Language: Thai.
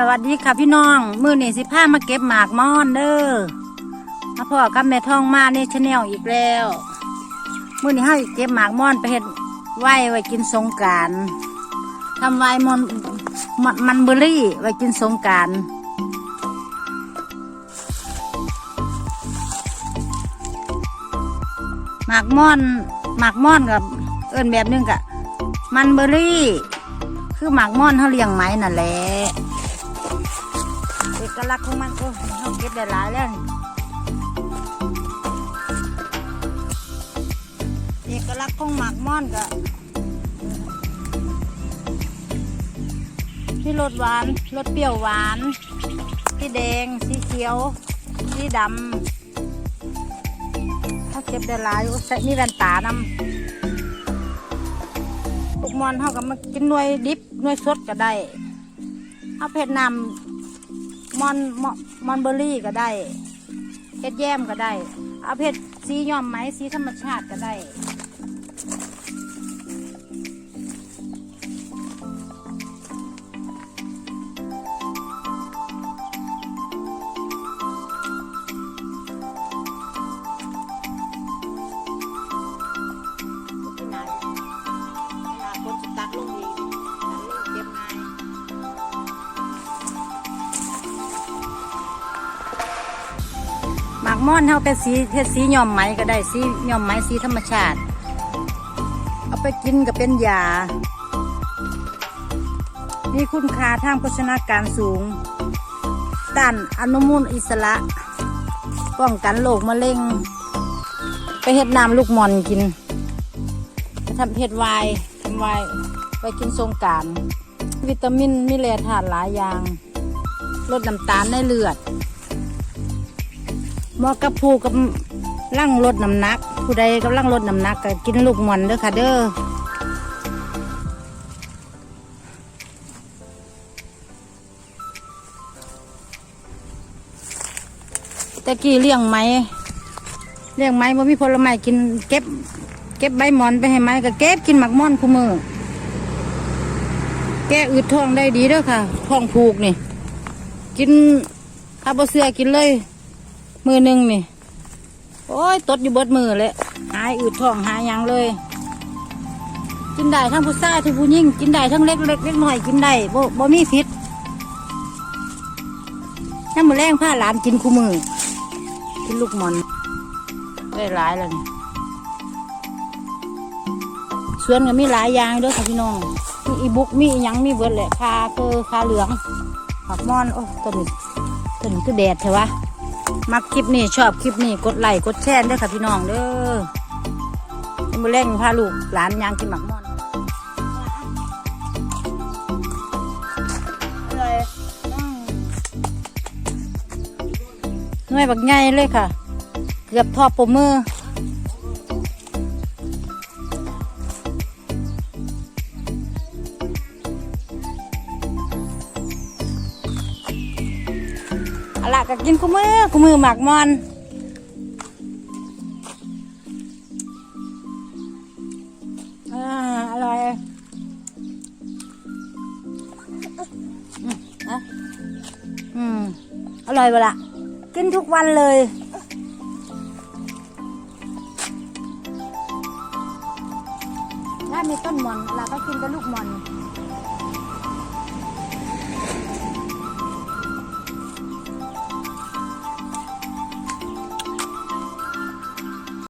สวัสดีค่ะพี่น้อง มือนี่สิพามาเก็บหมากม่อนเด้อมาพ่อกับแม่ทองมาในชาแนลอีกแล้ว มือนี่ให้เก็บหมากม่อนไปเฮ็ดไหวไว้กินสงการทำไวมอนมันมันเบอร์รี่ไว้กินสงการหมากม่อนหมากม่อนกับเอิ้นแบบนึงกะมันเบอร์รี่ คือหมากม่อนเขาเลี้ยงไหมนั่นแหละ กลักษณ์ของมันก็เขาเก็บได้หลายแล้วเอกลักษณ์ของหมากม่อนก็มีรสหวานรสเปรี้ยวหวานสีแดงสีเขียวสีดำเขาเก็บได้หลายอยู่ใส่มีแว่นตานำพวกมอนเขาก็มากินหน่วยดิบหน่วยสดก็ได้เอาเผ็ดนำ มอนมอนมอนเบอร์รี่ก็ได้เผ็ดแย้มก็ได้ เอาเผ็ดสีย้อมไหมสีธรรมชาติก็ได้ มากม่อนเขาเป็นสีเฮ็ดสีย้อมไหมก็ได้สีย้อมไหมสีธรรมชาติ เอาไปกินก็เป็นยา มีคุณค่าทางโภชนาการสูงต้านอนุมูลอิสระป้องกันโรคมะเร็ง ไปเฮ็ดน้ำลูกมอนกินไปทำเฮ็ดวน์ทำวน์ไปกินสงการวิตามินมีแร่ธาตุหลายอย่าง ลดน้ำตาลในเลือด เหมาะกับผู้กับร่างลดน้ำหนัก ผู้ใดกำลังลดน้ำหนักก็กินลูกหมอนเด้อค่ะเด้อแต่กี้เลี้ยงไหมเลี้ยงไหมบ่มีผลไม้กินเก็บ เก็บใบหมอนไปให้ไหมก็เก็บกินหมักม่อนคู่มือแก้อืดท้องได้ดีเด้อค่ะท้องผูกนี่ กินข้าบะเสือกินเลย มือหนึ่งนี่ โอ้ย ตดอยู่เบิดมือเลยหายอืดท้องหายยังเลย กินได้ทั้งผู้ชายทั้งผู้หญิงกินได้ทั้งเล็กเล็กเล็กน้อยกินได้บ่บ่มีพิษน้ำมือแรงผ้าหลานกินคู่มือ กินลูกมอนได้หลายแล้วนี่สวนก็มีหลายอย่างด้วยค่ะพี่น้อง มีอีบุกมีอีหยังมีเบิดแหละคาเกอคาเหลืองผักมอน โอ้ต้นนี้ต้นนี้คือแดดเถอะวะ มักคลิปนี้ชอบคลิปนี้กดไลค์กดแชร์ด้วยค่ะพี่น้องเด้อมือเร่งพาลูกหลานยางกินหมักม่อนอะไรอืมหน่วยบักใหญ่เลยค่ะ เกือบทอดปมมือ ล่ะก็กินคู่มือคู่มือหมักมอนอ่าอร่อยอืมอร่อยเวละกินทุกวันเลยน่ามีต้นหมอนเราก็กินกับลูกหมอน